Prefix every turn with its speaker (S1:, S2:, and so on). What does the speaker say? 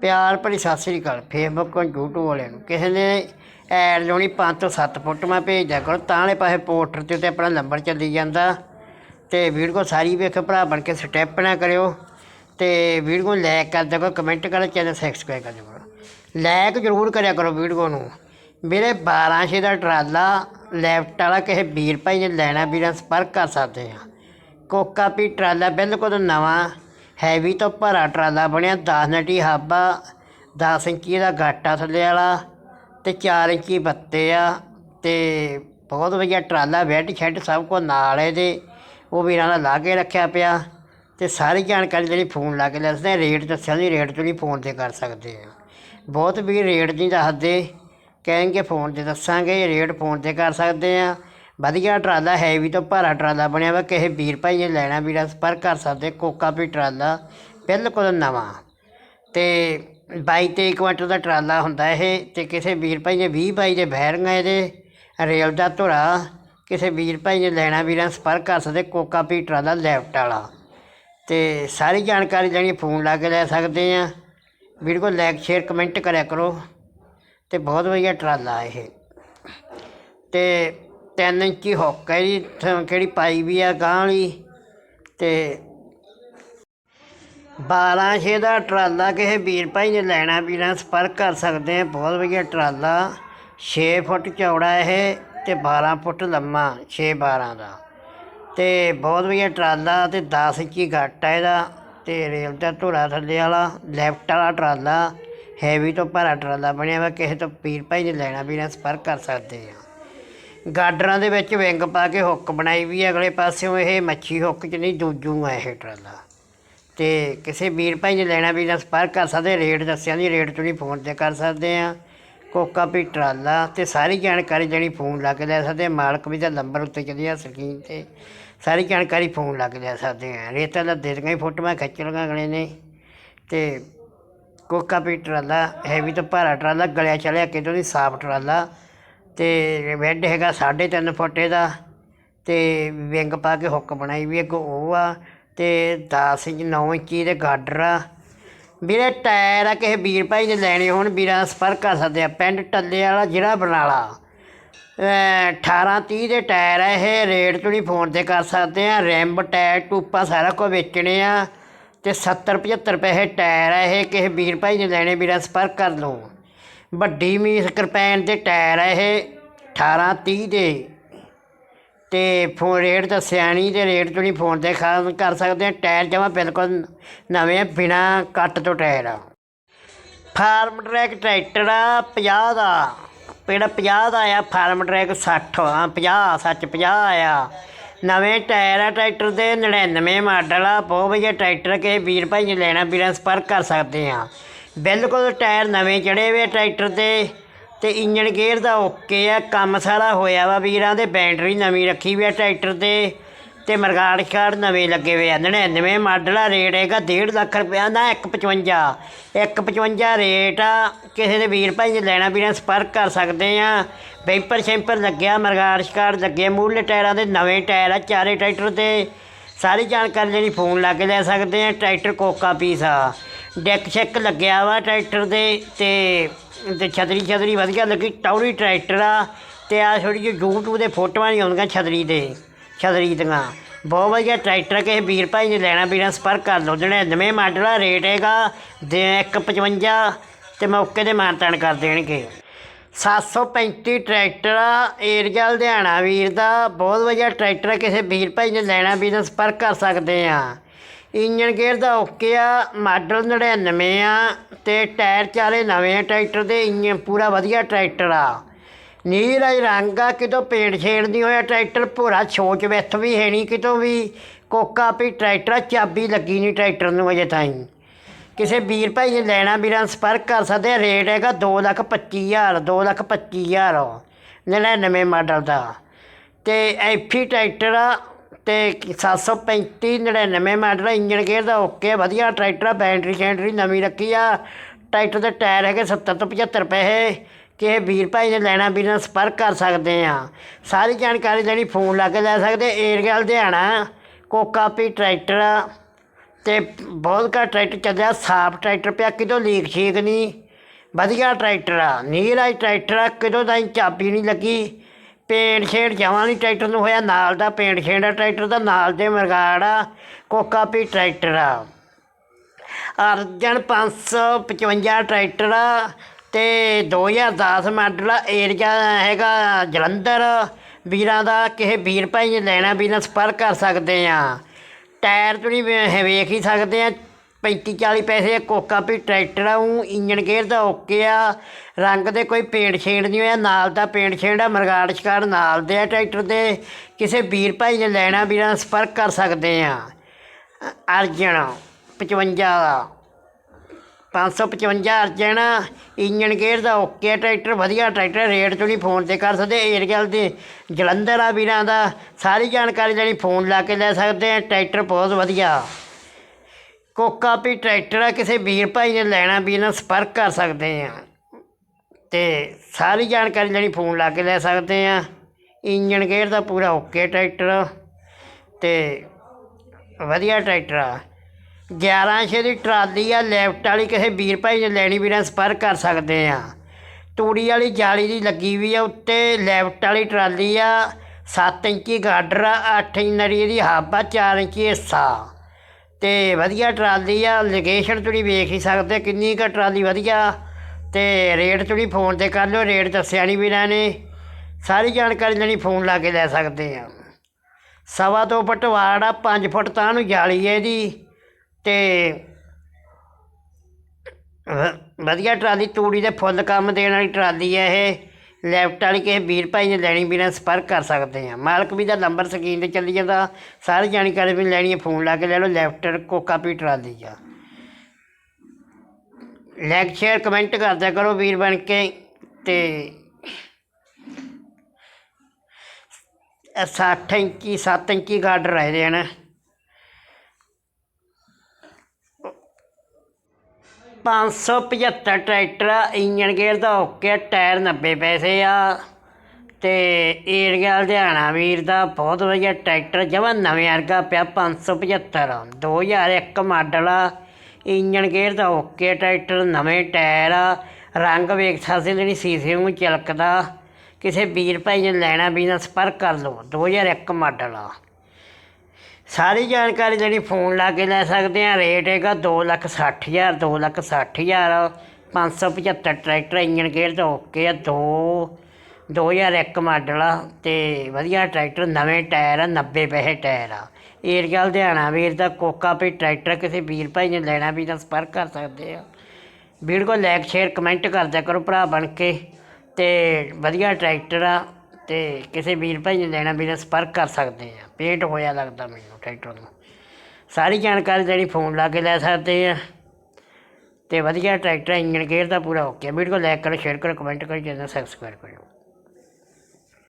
S1: ਪਿਆਰ ਭਰੀ ਸਤਿ ਸ੍ਰੀ ਅਕਾਲ। ਫੇਸਬੁੱਕ ਔਰ YouTube ਵਾਲਿਆਂ ਨੂੰ। ਕਿਸੇ ਨੇ ਐਡ ਲਾਉਣੀ 5 ਤੋਂ 7 ਫੋਟੋਆਂ ਭੇਜਿਆ ਕਰੋ, ਤਾਂ ਵਾਲੇ ਪਾਸੇ ਪੋਸਟਰ ਤੇ ਉੱਤੇ ਆਪਣਾ ਨੰਬਰ ਚੱਲੀ ਜਾਂਦਾ। ਤੇ ਵੀਡੀਓ ਸਾਰੀ ਵੇਖੋ ਭਰਾ, ਬਣ ਕੇ ਸਟੈਪ ਨਾ ਕਰਿਓ। ਤੇ ਵੀਡੀਓ ਨੂੰ ਲਾਈਕ ਕਰ ਦਿਓ ਕਮੈਂਟ ਕਰੋ ਚੈਨਲ ਸਬਸਕ੍ਰਾਈਬ ਕਰ ਦਿਓ ਕਰੋ ਲਾਈਕ ਜ਼ਰੂਰ ਕਰਿਆ ਕਰੋ ਵੀਡੀਓ ਨੂੰ। ਮੇਰੇ 1200 ਦਾ ਟਰਾਲਾ ਲੈਫਟ ਵਾਲਾ ਕਿਸੇ ਵੀਰ ਭਾਈ ਨੇ ਲੈਣਾ, ਵੀਰਾਂ ਸੰਪਰਕ ਕਰ ਸਕਦੇ ਆ। ਕੋਕਾ ਪੀ ਟਰਾਲਾ ਬਿਲਕੁਲ ਨਵਾਂ। ਹੈਵੀ ਤੋਂ ਭਰਾ ਟਰਾਲਾ ਬਣਿਆ 10 ਨਟੀ ਹਾਬਾ 10 ਇੰਚੀ ਦਾ ਗਾਟਾ ਥੱਲੇ ਵਾਲਾ ਤੇ 4 ਇੰਚੀ ਬੱਤੇ ਆ ਤੇ ਬਹੁਤ ਵਧੀਆ ਟਰਾਲਾ, ਬੈੱਡ ਸ਼ੈੱਡ ਸਭ ਕੁਝ ਨਾਲ ਇਹਦੇ, ਉਹ ਵੀਰਾਂ ਦਾ ਲਾ ਕੇ ਰੱਖਿਆ ਪਿਆ ਤੇ ਸਾਰੀ ਜਾਣਕਾਰੀ ਜਿਹੜੀ ਫੋਨ ਲਾ ਕੇ ਦੱਸਦੇ ਰੇਟ ਦੱਸਿਆ ਨਹੀਂ, ਰੇਟ ਤੁਸੀਂ ਫੋਨ ਤੇ ਕਰ ਸਕਦੇ ਆ। ਬਹੁਤ ਵੀ ਰੇਟ ਨਹੀਂ ਦੱਸਦੇ, ਕਹਿਣਗੇ ਫੋਨ ਤੇ ਦੱਸਾਂਗੇ, ਰੇਟ ਫੋਨ ਤੇ ਕਰ ਸਕਦੇ ਆ। ਵਧੀਆ ਟਰਾਲਾ ਹੈ ਵੀ ਤਾਂ ਭਾਰਾ ਟਰਾਲਾ ਬਣਿਆ ਵਾ, ਕਿਸੇ ਵੀਰ ਭਾਈ ਨੇ ਲੈਣਾ ਵੀਰਾ ਸੰਪਰਕ ਕਰ ਸਕਦੇ ਕੋਕਾ ਵੀ ਟਰਾਲਾ ਬਿਲਕੁਲ ਨਵਾਂ। ਤੇ 22 ਤੇ ਕੁਆਂਟਲ ਦਾ ਟਰਾਲਾ ਹੁੰਦਾ ਇਹ, ਤੇ ਕਿਸੇ ਵੀਰ ਭਾਈ ਨੇ 20 ਬਾਈ ਦੇ ਬੈਰਿੰਗ ਆ ਇਹਦੇ ਰੇਲ ਦਾ ਧੁਰਾ, ਕਿਸੇ ਵੀਰ ਭਾਈ ਨੇ ਲੈਣਾ ਵੀਰਾਂ ਸੰਪਰਕ ਕਰ ਸਕਦੇ ਕੋਕਾ ਪੀ ਟਰਾਲਾ ਲੈਫਟ ਵਾਲਾ। ਤੇ ਸਾਰੀ ਜਾਣਕਾਰੀ ਲੈਣੀ, ਫੋਨ ਲਾ ਕੇ ਲੈ ਸਕਦੇ ਆ। ਵੀਡੀਓ ਕੋ ਲਾਈਕ, ਸ਼ੇਅਰ, ਕਮੈਂਟ ਕਰਿਆ ਕਰੋ। ਤੇ ਬਹੁਤ ਵਧੀਆ ਟਰਾਲਾ ਇਹ। ਤੇ ਤਿੰਨ ਇੰਚੀ ਹੁੱਕ ਹੈ ਜੀ ਥ- ਕਿਹੜੀ ਪਾਈ ਵੀ ਆ ਗਾਂ ਵਾਲੀ ਤੇ 1200 ਦਾ ਟਰਾਲਾ ਕਿਸੇ ਵੀਰ ਭਾਈ ਨੇ ਲੈਣਾ, ਵੀਰਾਂ ਸੰਪਰਕ ਕਰ ਸਕਦੇ ਆ ਬਹੁਤ ਵਧੀਆ ਟਰਾਲਾ। 6 ਫੁੱਟ ਚੌੜਾ ਇਹ ਤੇ 12 ਫੁੱਟ ਲੰਮਾ 6 12 ਦਾ। ਤੇ ਬਹੁਤ ਵਧੀਆ ਟਰਾਲਾ ਤੇ 10 ਇੰਚੀ ਗੱਟ ਹੈ ਇਹਦਾ ਤੇ ਰੇਲ ਦਾ ਧੁਰਾ ਥੱਲੇ ਵਾਲਾ, ਲੈਫਟ ਵਾਲਾ ਟਰਾਲਾ ਹੈਵੀ ਤੋਂ ਭਰਾ ਟਰਾਲਾ ਬਣਿਆ ਵਾ, ਕਿਸੇ ਤੋਂ ਵੀਰ ਭਾਈ ਨੇ ਲੈਣਾ, ਵੀਰਾਂ ਸੰਪਰਕ ਕਰ ਸਕਦੇ ਆ ਗਾਡਰਾਂ ਦੇ ਵਿੱਚ ਵਿੰਗ ਪਾ ਕੇ ਹੁੱਕ ਬਣਾਈ ਵੀ ਅਗਲੇ ਪਾਸਿਓਂ ਇਹ ਮੱਛੀ ਹੁੱਕ ਚ ਨਹੀਂ ਦੂਜੂ ਹੈ ਇਹ ਟਰਾਲਾ। ਤੇ ਕਿਸੇ ਵੀਰ ਭਾਈ ਨੇ ਲੈਣਾ ਵੀ ਤਾਂ ਸੰਪਰਕ ਕਰ ਸਕਦੇ, ਰੇਟ ਦੱਸਿਆ ਨਹੀਂ ਰੇਟ ਤੁਸੀਂ ਫੋਨ ਤੇ ਕਰ ਸਕਦੇ ਆ। ਕੋਕਾ ਵੀ ਟਰਾਲਾ ਤੇ ਸਾਰੀ ਜਾਣਕਾਰੀ ਜਿਹੜੀ ਫੋਨ ਲਾ ਕੇ ਲੈ ਸਕਦੇ ਮਾਲਕ ਵੀ ਦਾ ਨੰਬਰ ਉੱਤੇ ਚੱਲਿਆ ਸਕਰੀਨ ਤੇ। ਸਾਰੀ ਜਾਣਕਾਰੀ ਫੋਨ ਲਾ ਕੇ ਲੈ ਸਕਦੇ ਆ। ਰੇਤਾਂ ਦਾ ਦੇ ਦੀਆਂ ਫੋਟੋਆਂ ਖਿੱਚ ਲਈਆਂ ਅਗਲੇ ਨੇ। ਤੇ ਕੋਕਾ ਵੀ ਟਰਾਲਾ ਹੈਵੀ ਤਾਂ ਭਾਰਾ ਟਰਾਲਾ, ਗਲਿਆ ਚਲਿਆ ਕਿਦੋਂ ਦੀ ਸਾਫ਼ ਟਰਾਲਾ। ਅਤੇ ਬੈੱਡ ਹੈਗਾ 3.5 ਫੁੱਟ ਇਹਦਾ ਅਤੇ ਵਿੰਗ ਪਾ ਕੇ ਹੁੱਕ ਬਣਾਈ ਵੀ ਇੱਕ ਉਹ ਆ ਅਤੇ ਦਸ ਇੰਚ, ਨੌ ਇੰਚੀ ਦੇ ਗਾਡਰ ਆ। ਵੀਰੇ ਟਾਇਰ ਆ, ਕਿਸੇ ਵੀਰ ਭਾਈ ਨੇ ਲੈਣੇ ਹੋਣ, ਵੀਰਾਂ ਨਾਲ ਸੰਪਰਕ ਕਰ ਸਕਦੇ ਆ। ਪਿੰਡ ਟੱਲੇ ਵਾਲਾ, ਜ਼ਿਲ੍ਹਾ ਬਰਨਾਲਾ। ਅਹ 18 30 ਦੇ ਟਾਇਰ ਆ ਇਹ, ਰੇਟ ਤੁਸੀਂ ਫੋਨ ਤੇ ਕਰ ਸਕਦੇ ਆ। ਰੈਂਬ ਟਾਇਰ, ਟੂਪਾ ਸਾਰਾ ਕੁਝ ਵੇਚਣੇ ਆ। ਤੇ 70 75 ਰੁਪਏ ਟਾਇਰ ਆ ਇਹ, ਕਿਸੇ ਵੀਰ ਭਾਈ ਨੇ ਲੈਣੇ, ਵੀਰਾਂ ਸੰਪਰਕ ਕਰ ਲਓ। ਵੱਡੀ ਮੀਸ ਕਿਰਪੈਨ ਦੇ ਟਾਇਰ ਆ ਇਹ 18 30 ਦੇ। ਤੇ ਫੋਨ ਰੇਟ ਤਾਂ ਸਿਆਣੀ ਦੇ ਰੇਟ ਤੁਸੀਂ ਫੋਨ ਤੇ ਖਾ- ਕਰ ਸਕਦੇ ਆ ਟਾਇਰ ਜਮਾ ਬਿਲਕੁਲ ਨਵੇਂ ਆ, ਬਿਨਾ ਕੱਟ ਤੋਂ ਟਾਇਰ ਆ। ਫਾਰਮ ਟਰੈਕ ਟਰੈਕਟਰ ਆ 50 ਦਾ। ਜਿਹੜਾ 50 ਦਾ ਆਇਆ ਫਾਰਮ ਟਰੈਕ 60 ਆ 50 ਸੱਚ 50 ਆ। ਨਵੇਂ ਟਾਇਰ ਆ ਟਰੈਕਟਰ ਦੇ 99 ਮਾਡਲ ਆ ਬਹੁਤ ਵਧੀਆ ਟਰੈਕਟਰ ਕੇ ਵੀਰ ਭਾਈ ਨੇ ਲੈਣਾ ਵੀਰਾਂ ਸੰਪਰਕ ਕਰ ਸਕਦੇ ਆ। ਬਿਲਕੁਲ ਟਾਇਰ ਨਵੇਂ ਚੜੇ ਵੇ ਆ ਟਰੈਕਟਰ ਤੇ ਤੇ ਇੰਜਨ ਗੇਅਰ ਦਾ ਓਕੇ ਆ, ਕੰਮ ਸਾਰਾ ਹੋਇਆ ਵਾ ਵੀਰਾਂ ਦੇ, ਬੈਟਰੀ ਨਵੀਂ ਰੱਖੀ ਵੀ ਆ ਟਰੈਕਟਰ ਤੇ ਤੇ ਮਰਗਾੜ ਛਾੜ ਨਵੇਂ ਲੱਗੇ ਹੋਏ ਆ 99 ਮਾਡਲ ਆ, ਰੇਟ ਹੈਗਾ 1.5 ਲੱਖ ਰੁਪਇਆ ਦਾ 155 155 ਰੇਟ ਆ, ਕਿਸੇ ਦੇ ਵੀਰ ਭਾਈ ਨੇ ਲੈਣਾ, ਵੀਰਾਂ ਸੰਪਰਕ ਕਰ ਸਕਦੇ ਆ। ਬੈਂਪਰ ਸ਼ੈਂਪਰ ਲੱਗਿਆ, ਮਰਗਾੜ ਛਾੜ ਲੱਗੇ ਮੂਹਰੇ ਟਾਇਰਾਂ ਦੇ ਨਵੇਂ ਟਾਇਰ ਆ, ਚਾਰੇ ਟਰੈਕਟਰ ਤੇ। ਸਾਰੀ ਜਾਣਕਾਰੀ ਲੈਣੀ, ਫੋਨ ਲਾ ਕੇ ਲੈ ਸਕਦੇ ਆ, ਟਰੈਕਟਰ ਕੋਕਾ ਪੀਸ ਆ। ਡੈਕ ਚੈੱਕ ਲੱਗਿਆ ਵਾ ਟਰੈਕਟਰ ਦੇ ਤੇ ਤੇ ਛਤਰੀ ਛਤਰੀ ਵਧੀਆ ਲੱਗੀ ਟੌਰੀ ਟਰੈਕਟਰ ਆ ਤੇ ਆ ਥੋੜੀ ਜਿਹੀ YouTube ਦੇ ਫੋਟੋਆਂ ਨਹੀਂ ਆਉਂਦੀਆਂ ਛਤਰੀ ਦੇ, ਛਤਰੀ ਦੀਆਂ। ਬਹੁਤ ਵਧੀਆ ਟਰੈਕਟਰ ਕਿਸੇ ਵੀਰ ਭਾਈ ਨੇ ਲੈਣਾ ਵੀਰਾਂ ਸੰਪਰਕ ਕਰ ਲਓ, ਜਿਹੜੇ ਨਵੇਂ ਮਾਡਲ ਆ, ਰੇਟ ਹੈਗਾ ਦੇ 155 ਤੇ ਮੌਕੇ ਦੇ ਮਾਨਤਾਨ ਕਰ ਦੇਣਗੇ। 735 ਟਰੈਕਟਰ ਆ, ਏਰੀਆ ਲੁਧਿਆਣਾ ਵੀਰ ਦਾ, ਬਹੁਤ ਵਧੀਆ ਟਰੈਕਟਰ ਕਿਸੇ ਵੀਰ ਭਾਈ ਨੇ ਲੈਣਾ, ਵੀਰਾਂ ਸੰਪਰਕ ਕਰ ਸਕਦੇ ਆ। ਇੰਜਨ ਗੇਅਰ ਦਾ ਓਕੇ ਆ ਮਾਡਲ 99 ਆ ਤੇ ਟਾਇਰ ਚਾਰੇ ਨਵੇਂ ਆ ਟਰੈਕਟਰ ਦੇ ਇੰਜਨ ਪੂਰਾ ਵਧੀਆ ਟਰੈਕਟਰ ਆ। ਨੀਲ ਹੀ ਰੰਗ ਆ ਕਿਤੋਂ ਪੇਂਟ ਛੇੜ ਨਹੀਂ ਹੋਇਆ ਟਰੈਕਟਰ ਭੋਰਾ ਛੋਚ ਵਿੱਥ ਵੀ ਹੈ ਨਹੀਂ ਕਿਤੋਂ ਵੀ। ਕੋਕਾ ਵੀ ਟਰੈਕਟਰ ਆ, ਚਾਬੀ ਲੱਗੀ ਨਹੀਂ ਟਰੈਕਟਰ ਨੂੰ ਅਜੇ ਤਾਈਂ। ਕਿਸੇ ਵੀਰ ਭਾਈ ਨੇ ਲੈਣਾ ਵੀਰਾਂ ਨਾਲ ਸੰਪਰਕ ਕਰ ਸਕਦੇ ਆ ਰੇਟ ਹੈਗਾ ਦੋ ਲੱਖ ਪੱਚੀ ਹਜ਼ਾਰ ਦੋ ਲੱਖ ਪੱਚੀ ਹਜ਼ਾਰ 99 ਮਾਡਲ ਦਾ। ਤੇ ਐਫੀ ਟਰੈਕਟਰ ਆ ਤੇ 735 99 ਮਾਡਲ ਆ, ਇੰਜਨ ਗੇਅਰ ਦਾ ਓਕੇ ਵਧੀਆ ਟਰੈਕਟਰ ਆ ਬੈਟਰੀ ਸ਼ੈਂਟਰੀ ਨਵੀਂ ਰੱਖੀ ਆ। ਟਰੈਕਟਰ ਦੇ ਟਾਇਰ ਹੈਗੇ 70 ਤੋਂ 75 ਰੁਪਏ ਕਿਸੇ ਵੀਰ ਭਾਈ ਨੇ ਲੈਣਾ ਵੀਰ ਨਾਲ ਸੰਪਰਕ ਕਰ ਸਕਦੇ ਆ। ਸਾਰੀ ਜਾਣਕਾਰੀ ਜਿਹੜੀ ਫੋਨ ਲਾ ਕੇ ਲੈ ਸਕਦੇ ਏਰੀਆ ਲੁਧਿਆਣਾ ਕੋਕਾਪੀ ਟਰੈਕਟਰ ਆ। ਤੇ ਬਹੁਤ ਘੱਟ ਟਰੈਕਟਰ ਚੱਲਿਆ ਸਾਫ਼ ਟਰੈਕਟਰ ਪਿਆ ਕਿਤੋਂ ਲੀਕ ਛੀਕ ਨਹੀਂ। ਵਧੀਆ ਟਰੈਕਟਰ ਆ ਨੀਰਾ ਟਰੈਕਟਰ ਆ ਕਿਤੋਂ ਦਾ ਚਾਬੀ ਨਹੀਂ ਲੱਗੀ। ਪੇਂਟ ਛੇੜ ਜਮਾਂ ਨਹੀਂ ਟਰੈਕਟਰ ਨੂੰ ਹੋਇਆ ਨਾਲ ਦਾ ਪੇਂਟ ਛੇੜਾ ਟਰੈਕਟਰ ਦਾ ਨਾਲ ਦੇ ਮਰਗਾੜ ਆ, ਕੋਕਾ ਵੀ ਟਰੈਕਟਰ ਆ। ਅਰਜਨ 555 ਟਰੈਕਟਰ ਆ ਤੇ 2010 ਮਾਡਲ ਆ, ਏਰੀਆ ਹੈਗਾ ਜਲੰਧਰ। ਵੀਰਾਂ ਦਾ ਕਿਸੇ ਵੀਰ ਭਾਈ ਨੇ ਲੈਣਾ ਵੀ ਨਾ ਸੰਪਰਕ ਕਰ ਸਕਦੇ ਆ। ਟਾਇਰ ਤੁਸੀਂ ਵੇ- ਵੇਖ ਹੀ ਸਕਦੇ ਆ 35 40 ਪੈਸੇ ਕੋਕਾ ਵੀ ਟਰੈਕਟਰ ਆ, ਉਹ ਇੰਜਣ ਗੇਅਰ ਦਾ ਓਕੇ ਆ। ਰੰਗ ਦੇ ਕੋਈ ਪੇਂਟ ਛੇੜ ਨਹੀਂ ਹੋਇਆ, ਨਾਲ ਦਾ ਪੇਂਟ ਛੇੜ ਆ, ਮਰਗਾੜ ਸ਼ਿਕਾਰ ਨਾਲ ਦੇ ਆ ਟਰੈਕਟਰ ਦੇ। ਕਿਸੇ ਵੀਰ ਭਾਈ ਨੇ ਲੈਣਾ, ਵੀਰਾਂ ਨਾਲ ਸੰਪਰਕ ਕਰ ਸਕਦੇ ਆ। ਅਰਜਨ 55 ਦਾ 555 ਅਰਜਣ ਇੰਜਨ ਗੇਅਰ ਦਾ ਓਕੇ ਟਰੈਕਟਰ, ਵਧੀਆ ਟਰੈਕਟਰ, ਰੇਟ ਤੋਂ ਨਹੀਂ ਫੋਨ ਤੇ ਕਰ ਸਕਦੇ ਏਰੀਆ ਦੇ ਜਲੰਧਰ ਆ ਵੀਰਾਂ ਦਾ। ਸਾਰੀ ਜਾਣਕਾਰੀ ਲੈਣੀ, ਫੋਨ ਲਾ ਕੇ ਲੈ ਸਕਦੇ ਆ, ਟਰੈਕਟਰ ਬਹੁਤ ਵਧੀਆ। ਕੋਕਾ ਵੀ ਟਰੈਕਟਰ ਆ, ਕਿਸੇ ਵੀਰ ਭਾਈ ਨੇ ਲੈਣਾ ਵੀ ਨਾਲ ਸੰਪਰਕ ਕਰ ਸਕਦੇ ਆ। ਤੇ ਸਾਰੀ ਜਾਣਕਾਰੀ ਲੈਣੀ ਫੋਨ ਲਾ ਕੇ ਲੈ ਸਕਦੇ ਆ। ਇੰਜਨ ਗੇਅਰ ਦਾ ਪੂਰਾ ਓਕੇ ਟਰੈਕਟਰ ਤੇ ਵਧੀਆ ਟਰੈਕਟਰ ਆ। 1100 ਦੀ ਟਰਾਲੀ ਆ, ਲੈਫਟ ਵਾਲੀ ਕਿਸੇ ਵੀਰ ਭਾਈ ਨੇ ਲੈਣੀ ਵੀਰਾਂ ਸੰਪਰਕ ਕਰ ਸਕਦੇ ਆ। ਤੂੜੀ ਵਾਲੀ ਜਾਲੀ ਦੀ ਲੱਗੀ ਵੀ ਆ ਉੱਤੇ, ਲੈਫਟ ਵਾਲੀ ਟਰਾਲੀ ਆ 7 ਇੰਚੀ ਗਾਡਰ ਆ 8 ਇੰਚ ਨਰੀ ਦੀ ਹੱਬ ਆ 4 ਇੰਚੀ ਹਿੱਸਾ। ਤੇ ਵਧੀਆ ਟਰਾਲੀ ਆ ਲੋਕੇਸ਼ਨ ਤੁਸੀਂ ਵੇਖ ਹੀ ਸਕਦੇ, ਕਿੰਨੀ ਕੁ ਟਰਾਲੀ ਵਧੀਆ। ਤੇ ਰੇਟ ਤੁਸੀਂ ਫੋਨ ਤੇ ਕਰ ਲਿਓ ਰੇਟ ਦੱਸਿਆ ਨਹੀਂ ਵੀ ਨੇ। ਸਾਰੀ ਜਾਣਕਾਰੀ ਲੈਣੀ ਫੋਨ ਲਾ ਕੇ ਲੈ ਸਕਦੇ ਆ। ਸਵਾ ਤੋਂ ਪਟਵਾੜ ਆ 5 ਫੁੱਟ ਤਾਂ ਨੂੰ ਜਾਲੀ ਹੈ ਇਹਦੀ। ਤੇ ਵਧੀਆ ਟਰਾਲੀ, ਤੂੜੀ ਦੇ ਫੁੱਲ ਕੰਮ ਦੇਣ ਵਾਲੀ ਟਰਾਲੀ ਹੈ ਇਹ। ਲੈਫਟ ਵਾਲੀ ਕਿਸੇ ਵੀਰ ਭਾਈ ਨੇ ਲੈਣੀ ਵੀਰਾਂ ਸੰਪਰਕ ਕਰ ਸਕਦੇ ਆ। ਮਾਲਕ ਵੀ ਦਾ ਨੰਬਰ ਸਕਰੀਨ ਤੇ ਚੱਲੀ ਜਾਂਦਾ। ਸਾਰੀ ਜਾਣਕਾਰੀ ਵੀ ਲੈਣੀ ਹੈ ਫੋਨ ਲਾ ਕੇ ਲੈ ਲਓ ਲੈਫਟ ਕੋਕਾ ਪੀ ਟਰਾਲੀ ਆ। ਲਾਈਕ ਸ਼ੇਅਰ ਕਮੈਂਟ ਕਰਦਿਆ ਕਰੋ ਵੀਰ ਬਣ ਕੇ ਤੇ ਇਹ 60 ਇੰਚੀ 7 ਇੰਚੀ ਗਾਰਡਰ ਰਹੇ ਹਨ ਪੰਜ ਸੌ ਪਝੱਤਰ ਟਰੈਕਟਰ ਆ, ਇੰਜਨ ਗੇਅਰ ਦਾ ਓਕੇ ਟਾਇਰ 90 ਪੈਸੇ ਆ। ਤੇ ਏਰੀਆ ਲੁਧਿਆਣਾ ਵੀਰ ਦਾ ਬਹੁਤ ਵਧੀਆ ਟਰੈਕਟਰ ਜਮਾਂ ਨਵੇਂ ਵਰਗਾ ਪਿਆ 575 2001 ਮਾਡਲ ਆ। ਇੰਜਨ ਗੇਅਰ ਦਾ ਓਕੇ ਟਰੈਕਟਰ ਨਵੇਂ ਟਾਇਰ ਆ। ਰੰਗ ਵੇਖ ਸਕਦੇ ਜਿਹੜੀ ਸੀਸੇ ਨੂੰ ਚਲਕਦਾ। ਕਿਸੇ ਵੀਰ ਭਾਈ ਨੇ ਲੈਣਾ ਵੀ ਨਾ ਸੰਪਰਕ ਕਰ ਲਓ। 2001 ਮਾਡਲ ਆ। ਸਾਰੀ ਜਾਣਕਾਰੀ ਜਿਹੜੀ ਫੋਨ ਲਾ ਕੇ ਲੈ ਸਕਦੇ ਆ ਰੇਟ ਹੈਗਾ ਦੋ ਲੱਖ ਸੱਠ ਹਜ਼ਾਰ, ਦੋ ਲੱਖ ਸੱਠ ਹਜ਼ਾਰ 575 ਟਰੈਕਟਰ ਇੰਜਨ ਗੇਅਰ ਦਾ ਓਕੇ ਆ, ਦੋ 2001 ਮਾਡਲ ਆ ਤੇ ਵਧੀਆ ਟਰੈਕਟਰ, ਨਵੇਂ ਟਾਇਰ ਆ 90 ਪੈਸੇ ਟਾਇਰ ਆ। ਏਰੀਆ ਲੁਧਿਆਣਾ ਵੀਰ ਦਾ ਕੋਕਾ ਪੇ ਟਰੈਕਟਰ ਕਿਸੇ ਵੀਰ ਭਾਈ ਨੇ ਲੈਣਾ ਵੀ ਤਾਂ ਸੰਪਰਕ ਕਰ ਸਕਦੇ ਆ। ਵੀਡੀਓ ਕੋ ਲਾਈਕ ਸ਼ੇਅਰ ਕਮੈਂਟ ਕਰਦਿਆ ਕਰੋ ਭਰਾ ਬਣ ਕੇ ਤੇ ਵਧੀਆ ਟਰੈਕਟਰ ਆ। ਤੇ ਕਿਸੇ ਵੀਰ ਭਾਈ ਨੇ ਲੈਣਾ ਵੀ ਸੰਪਰਕ ਕਰ ਸਕਦੇ ਆ। ਪੇਂਟ ਹੋਇਆ ਲੱਗਦਾ ਮੈਨੂੰ ਟਰੈਕਟਰ ਨੂੰ। ਸਾਰੀ ਜਾਣਕਾਰੀ ਜਿਹੜੀ ਫੋਨ ਲਾ ਕੇ ਲੈ ਸਕਦੇ ਆ। ਤੇ ਵਧੀਆ ਟਰੈਕਟਰ ਇੰਜਨ ਗੇਅਰ ਦਾ ਪੂਰਾ ਓਕੇ ਵੀਡੀਓ ਲਾਈਕ ਕਰੋ ਸ਼ੇਅਰ ਕਰੋ ਕਮੈਂਟ ਕਰੋ, ਚੈਨਲ ਸਬਸਕ੍ਰਾਈਬ ਕਰੋ।